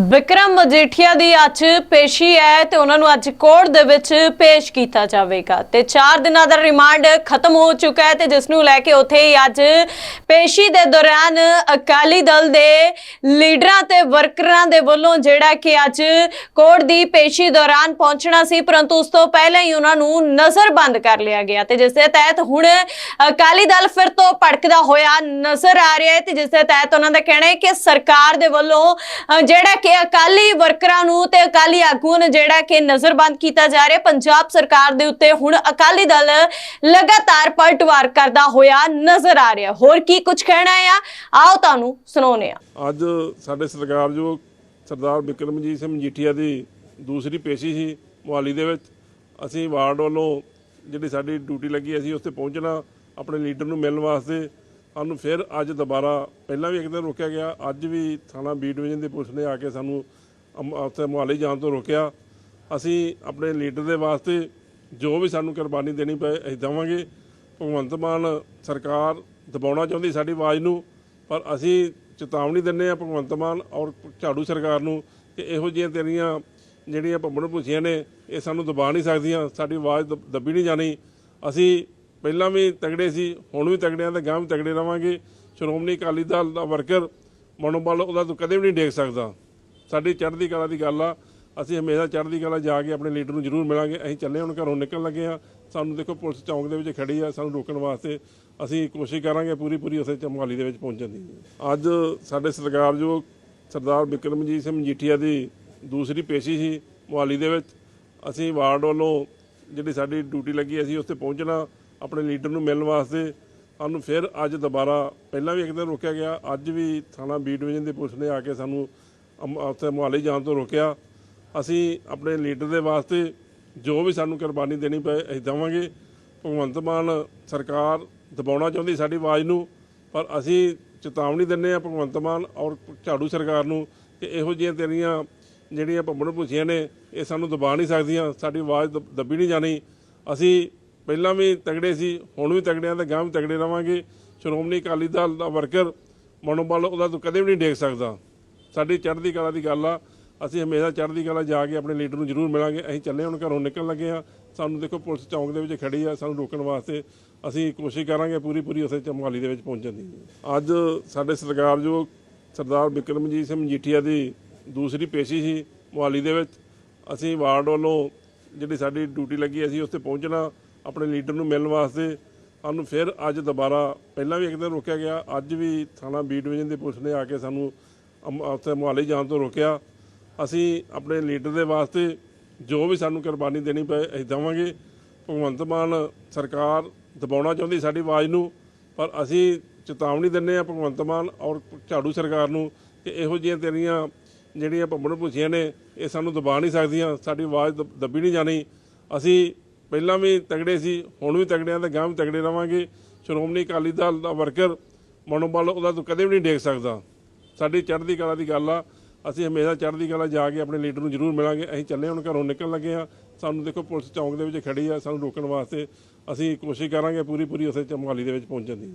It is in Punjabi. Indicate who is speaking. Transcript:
Speaker 1: ਵਿਕਰਮ ਮਜੀਠੀਆ ਦੀ ਅੱਜ ਪੇਸ਼ੀ ਹੈ ਤੇ ਉਹਨਾਂ ਨੂੰ ਅੱਜ ਕੋਰਟ ਦੇ ਵਿੱਚ ਪੇਸ਼ ਕੀਤਾ ਜਾਵੇਗਾ। ਤੇ 4 ਦਿਨਾਂ ਦਾ ਰਿਮਾਂਡ ਖਤਮ ਹੋ ਚੁੱਕਾ ਹੈ ਤੇ ਜਿਸ ਨੂੰ ਲੈ ਕੇ ਉੱਥੇ ਹੀ ਅੱਜ ਪੇਸ਼ੀ ਦੇ ਦੌਰਾਨ ਅਕਾਲੀ ਦਲ ਦੇ ਲੀਡਰਾਂ ਤੇ ਵਰਕਰਾਂ ਦੇ ਵੱਲੋਂ ਜਿਹੜਾ ਕਿ ਅੱਜ ਕੋਰਟ ਦੀ ਪੇਸ਼ੀ ਦੌਰਾਨ ਪਹੁੰਚਣਾ ਸੀ ਪਰੰਤੂ ਉਸ ਤੋਂ ਪਹਿਲਾਂ ਹੀ ਉਹਨਾਂ ਨੂੰ ਨਜ਼ਰਬੰਦ ਕਰ ਲਿਆ ਗਿਆ ਤੇ ਜਿਸ ਦੇ ਤਹਿਤ ਹੁਣ ਅਕਾਲੀ ਦਲ ਫਿਰ ਤੋਂ ਭੜਕਦਾ ਹੋਇਆ ਨਜ਼ਰ ਆ ਰਿਹਾ ਹੈ ਤੇ ਜਿਸ ਦੇ ਤਹਿਤ ਉਹਨਾਂ ਦਾ ਕਹਿਣਾ ਹੈ ਕਿ ਸਰਕਾਰ ਦੇ ਵੱਲੋਂ ਅ, ਜਿਹੜਾ ਕਿ ਅਕਾਲੀ ਵਰਕਰਾਂ ਨੂੰ ਤੇ ਅਕਾਲੀ ਆਗੂਆਂ ਨੂੰ ਜਿਹੜਾ ਕਿ ਨਜ਼ਰਬੰਦ ਕੀਤਾ ਜਾ ਰਿਹਾ। ਪੰਜਾਬ ਸਰਕਾਰ ਦੇ ਉੱਤੇ ਹੁਣ ਅਕਾਲੀ ਦਲ ਲਗਾਤਾਰ ਪਲਟਵਾਰ ਕਰਦਾ ਹੋਇਆ ਨਜ਼ਰ ਆ ਰਿਹਾ। ਹੋਰ ਕੀ ਕੁਝ ਕਹਿਣਾ ਆ? ਆਓ ਤੁਹਾਨੂੰ ਸੁਣਾਉਂਦੇ ਆ
Speaker 2: ਅੱਜ ਸਾਡੇ ਸਰਕਾਰਯੋਗ ਸਰਦਾਰ ਬਿਕਰਮਜੀਤ ਸਿੰਘ ਮਜੀਠੀਆ ਦੀ ਦੂਸਰੀ ਪੇਸ਼ੀ ਸੀ ਮੁਹਾਲੀ ਦੇ ਵਿੱਚ। ਅਸੀਂ ਵਾਰਡ ਵੱਲੋਂ ਜਿਹੜੀ ਸਾਡੀ ਡਿਊਟੀ ਲੱਗੀ, ਅਸੀਂ ਉੱਥੇ ਪਹੁੰਚਣਾ, ਆਪਣੇ ਲੀਡਰ ਨੂੰ ਮਿਲਣ ਵਾਸਤੇ ਸਾਨੂੰ ਫਿਰ ਅੱਜ ਦੁਬਾਰਾ ਪਹਿਲਾਂ ਵੀ ਇੱਕ ਦਿਨ ਰੋਕਿਆ ਗਿਆ, ਅੱਜ ਵੀ ਥਾਣਾ ਬੀ ਡਿਵੀਜ਼ਨ ਦੀ ਪੁਲਿਸ ਨੇ ਆ ਕੇ ਸਾਨੂੰ ਉੱਥੇ ਮੁਹਾਲੀ ਜਾਣ ਤੋਂ ਰੋਕਿਆ। ਅਸੀਂ ਆਪਣੇ ਲੀਡਰ ਦੇ ਵਾਸਤੇ ਜੋ ਵੀ ਸਾਨੂੰ ਕੁਰਬਾਨੀ ਦੇਣੀ ਪਏ, ਅਸੀਂ ਦੇਵਾਂਗੇ। ਭਗਵੰਤ ਮਾਨ ਸਰਕਾਰ ਦਬਾਉਣਾ ਚਾਹੁੰਦੀ ਸਾਡੀ ਆਵਾਜ਼ ਨੂੰ, ਪਰ ਅਸੀਂ ਚੇਤਾਵਨੀ ਦਿੰਦੇ ਆ ਭਗਵੰਤ ਮਾਨ ਔਰ ਝਾੜੂ ਸਰਕਾਰ ਨੂੰ ਕਿ ਇਹੋ ਜਿਹੀਆਂ ਤੇਰੀਆਂ ਜਿਹੜੀਆਂ ਭੰਬਣ ਭੁੱਸੀਆਂ ਨੇ, ਇਹ ਸਾਨੂੰ ਦਬਾ ਨਹੀਂ ਸਕਦੀਆਂ, ਸਾਡੀ ਆਵਾਜ਼ ਦਬ- ਦੱਬੀ ਨਹੀਂ ਜਾਣੀ। ਅਸੀਂ ਪਹਿਲਾਂ ਵੀ ਤਗੜੇ ਸੀ, ਹੁਣ ਵੀ ਤਗੜਿਆਂ ਤੇ ਗਾਂ ਵੀ ਤਗੜੇ ਰਵਾਂਗੇ। ਸ਼੍ਰੋਮਣੀ ਅਕਾਲੀ ਦਲ ਦਾ ਵਰਕਰ ਮਨੋਬਲ ਉਹਦਾ ਤੂੰ ਕਦੇ ਵੀ ਨਹੀਂ ਡੇਕ ਸਕਦਾ। ਸਾਡੀ ਚੜ੍ਹਦੀ ਕਲਾ ਦੀ ਗੱਲ ਆ। ਅਸੀਂ ਹਮੇਸ਼ਾ ਚੜ੍ਹਦੀ ਕਲਾ ਜਾ ਕੇ ਆਪਣੇ ਲੀਡਰ ਨੂੰ ਜ਼ਰੂਰ ਮਿਲਾਂਗੇ। ਅਸੀਂ ਚੱਲੇ ਹੁਣ ਘਰੋਂ ਨਿਕਲਣ ਲੱਗੇ ਆ। ਸਾਨੂੰ ਦੇਖੋ ਪੁਲਿਸ ਚੌਂਕ ਦੇ ਵਿੱਚ ਖੜੀ ਆ, ਸਾਨੂੰ ਰੋਕਣ ਵਾਸਤੇ ਅਸੀਂ ਕੋਸ਼ਿਸ਼ ਕਰਾਂਗੇ ਪੂਰੀ ਪੂਰੀ ਉਸੇ ਚਮਹਾਲੀ ਦੇ ਵਿੱਚ ਪਹੁੰਚਣ ਦੀ। ਅੱਜ ਸਾਡੇ ਸਰਕਾਰਯੋਗ ਸਰਦਾਰ ਬਿਕਰਮਜੀਤ ਸਿੰਘ ਮਜੀਠੀਆ ਦੀ ਦੂਸਰੀ ਪੇਸ਼ੀ ਸੀ ਮੁਹਾਲੀ ਦੇ ਵਿੱਚ। ਅਸੀਂ ਵਾਰਡ ਵੱਲੋਂ ਜਿਹੜੀ ਸਾਡੀ ਡਿਊਟੀ ਲੱਗੀ, ਅਸੀਂ ਉਸ 'ਤੇ ਪਹੁੰਚਣਾ। ਆਪਣੇ ਲੀਡਰ ਨੂੰ ਮਿਲਣ ਵਾਸਤੇ ਸਾਨੂੰ ਫਿਰ ਅੱਜ ਦੁਬਾਰਾ ਪਹਿਲਾਂ ਵੀ ਇੱਕ ਦਿਨ ਰੋਕਿਆ ਗਿਆ, ਅੱਜ ਵੀ ਥਾਣਾ ਬੀ ਡਿਵੀਜ਼ਨ ਦੀ ਪੁਲਿਸ ਨੇ ਆ ਕੇ ਸਾਨੂੰ ਉੱਥੇ ਮੁਹਾਲੀ ਜਾਣ ਤੋਂ ਰੋਕਿਆ। ਅਸੀਂ ਆਪਣੇ ਲੀਡਰ ਦੇ ਵਾਸਤੇ ਜੋ ਵੀ ਸਾਨੂੰ ਕੁਰਬਾਨੀ ਦੇਣੀ ਪਏ, ਅਸੀਂ ਦੇਵਾਂਗੇ। ਭਗਵੰਤ ਮਾਨ ਸਰਕਾਰ ਦਬਾਉਣਾ ਚਾਹੁੰਦੀ ਸਾਡੀ ਆਵਾਜ਼ ਨੂੰ, ਪਰ ਅਸੀਂ ਚੇਤਾਵਨੀ ਦਿੰਦੇ ਆ ਭਗਵੰਤ ਮਾਨ ਔਰ ਝਾੜੂ ਸਰਕਾਰ ਨੂੰ ਕਿ ਇਹੋ ਜਿਹੀਆਂ ਤੇਰੀਆਂ ਜਿਹੜੀਆਂ ਭੰਬਣ ਭੁੱਸੀਆਂ ਨੇ, ਇਹ ਸਾਨੂੰ ਦਬਾ ਨਹੀਂ ਸਕਦੀਆਂ, ਸਾਡੀ ਆਵਾਜ਼ ਦਬ- ਦੱਬੀ ਨਹੀਂ ਜਾਣੀ। ਅਸੀਂ ਪਹਿਲਾਂ ਵੀ ਤਗੜੇ ਸੀ, ਹੁਣ ਵੀ ਤਗੜਿਆਂ ਤੇ ਗਾਂ ਵੀ ਤਗੜੇ ਰਵਾਂਗੇ। ਸ਼੍ਰੋਮਣੀ ਅਕਾਲੀ ਦਲ ਦਾ ਵਰਕਰ ਮਨੋਬਲ ਉਹਦਾ ਤੂੰ ਕਦੇ ਵੀ ਨਹੀਂ ਡੇਕ ਸਕਦਾ। ਸਾਡੀ ਚੜ੍ਹਦੀ ਕਲਾ ਦੀ ਗੱਲ ਆ। ਅਸੀਂ ਹਮੇਸ਼ਾ ਚੜ੍ਹਦੀ ਕਲਾ ਜਾ ਕੇ ਆਪਣੇ ਲੀਡਰ ਨੂੰ ਜ਼ਰੂਰ ਮਿਲਾਂਗੇ। ਅਸੀਂ ਚੱਲੇ ਹੁਣ ਘਰੋਂ ਨਿਕਲਣ ਲੱਗੇ ਆ ਸਾਨੂੰ ਦੇਖੋ ਪੁਲਿਸ ਚੌਂਕ ਦੇ ਵਿੱਚ ਖੜੀ ਆ, ਸਾਨੂੰ ਰੋਕਣ ਵਾਸਤੇ ਅਸੀਂ ਕੋਸ਼ਿਸ਼ ਕਰਾਂਗੇ ਪੂਰੀ ਪੂਰੀ ਉਸੇ ਚਮਹਾਲੀ ਦੇ ਵਿੱਚ ਪਹੁੰਚਣ ਦੀ। ਅੱਜ ਸਾਡੇ ਸਰਕਾਰ ਜੋ ਸਰਦਾਰ ਬਿਕਰਮਜੀਤ ਸਿੰਘ ਮਜੀਠੀਆ ਦੀ ਦੂਸਰੀ ਪੇਸ਼ੀ ਸੀ ਮੁਹਾਲੀ ਦੇ ਵਿੱਚ। ਅਸੀਂ ਵਾਰਡ ਵੱਲੋਂ ਜਿਹੜੀ ਸਾਡੀ ਡਿਊਟੀ ਲੱਗੀ, ਅਸੀਂ ਉੱਥੇ ਪਹੁੰਚਣਾ। ਆਪਣੇ ਲੀਡਰ ਨੂੰ ਮਿਲਣ ਵਾਸਤੇ। ਸਾਨੂੰ ਫਿਰ ਅੱਜ ਦੁਬਾਰਾ ਪਹਿਲਾਂ ਵੀ ਇੱਕ ਦਿਨ ਰੋਕਿਆ ਗਿਆ। ਅੱਜ ਵੀ ਥਾਣਾ ਬੀ ਡਿਵੀਜ਼ਨ ਦੀ ਪੁਲਿਸ ਨੇ ਆ ਕੇ ਸਾਨੂੰ ਉੱਥੇ ਮੁਹਾਲੀ ਜਾਣ ਤੋਂ ਰੋਕਿਆ। ਅਸੀਂ ਆਪਣੇ ਲੀਡਰ ਦੇ ਵਾਸਤੇ ਜੋ ਵੀ ਸਾਨੂੰ ਕੁਰਬਾਨੀ ਦੇਣੀ ਪਏ, ਅਸੀਂ ਦੇਵਾਂਗੇ। ਭਗਵੰਤ ਮਾਨ ਸਰਕਾਰ ਦਬਾਉਣਾ ਚਾਹੁੰਦੀ ਸਾਡੀ ਆਵਾਜ਼ ਨੂੰ, ਪਰ ਅਸੀਂ ਚੇਤਾਵਨੀ ਦਿੰਦੇ ਆ ਭਗਵੰਤ ਮਾਨ ਔਰ ਝਾੜੂ ਸਰਕਾਰ ਨੂੰ ਕਿ ਇਹੋ ਜਿਹੀਆਂ ਤੇਰੀਆਂ ਜਿਹੜੀਆਂ ਭੰਬਣ ਭੁੱਸੀਆਂ ਨੇ, ਇਹ ਸਾਨੂੰ ਦਬਾ ਨਹੀਂ ਸਕਦੀਆਂ। ਸਾਡੀ ਆਵਾਜ਼ ਦਬ- ਦੱਬੀ ਨਹੀਂ ਜਾਣੀ। ਅਸੀਂ ਪਹਿਲਾਂ ਵੀ ਤਗੜੇ ਸੀ, ਹੁਣ ਵੀ ਤਗੜਿਆਂ ਤੇ ਗਾਂ ਵੀ ਤਗੜੇ ਰਵਾਂਗੇ। ਸ਼੍ਰੋਮਣੀ ਅਕਾਲੀ ਦਲ ਦਾ ਵਰਕਰ ਮਨੋਬਲ, ਉਹਦਾ ਤੂੰ ਕਦੇ ਵੀ ਨਹੀਂ ਡੇਕ ਸਕਦਾ। ਸਾਡੀ ਚੜ੍ਹਦੀ ਕਲਾ ਦੀ ਗੱਲ ਆ। ਅਸੀਂ ਹਮੇਸ਼ਾ ਚੜ੍ਹਦੀ ਕਲਾ ਜਾ ਕੇ ਆਪਣੇ ਲੀਡਰ ਨੂੰ ਜ਼ਰੂਰ ਮਿਲਾਂਗੇ। ਅਸੀਂ ਚੱਲੇ ਹੁਣ ਘਰੋਂ ਨਿਕਲਣ ਲੱਗੇ ਆ। ਸਾਨੂੰ ਦੇਖੋ, ਪੁਲਿਸ ਚੌਂਕ ਦੇ ਵਿੱਚ ਖੜੀ ਆ। ਸਾਨੂੰ ਰੋਕਣ ਵਾਸਤੇ ਅਸੀਂ ਕੋਸ਼ਿਸ਼ ਕਰਾਂਗੇ ਪੂਰੀ ਪੂਰੀ ਉਸੇ ਚਮਹਾਲੀ ਦੇ ਵਿੱਚ ਪਹੁੰਚਣ ਦੀ।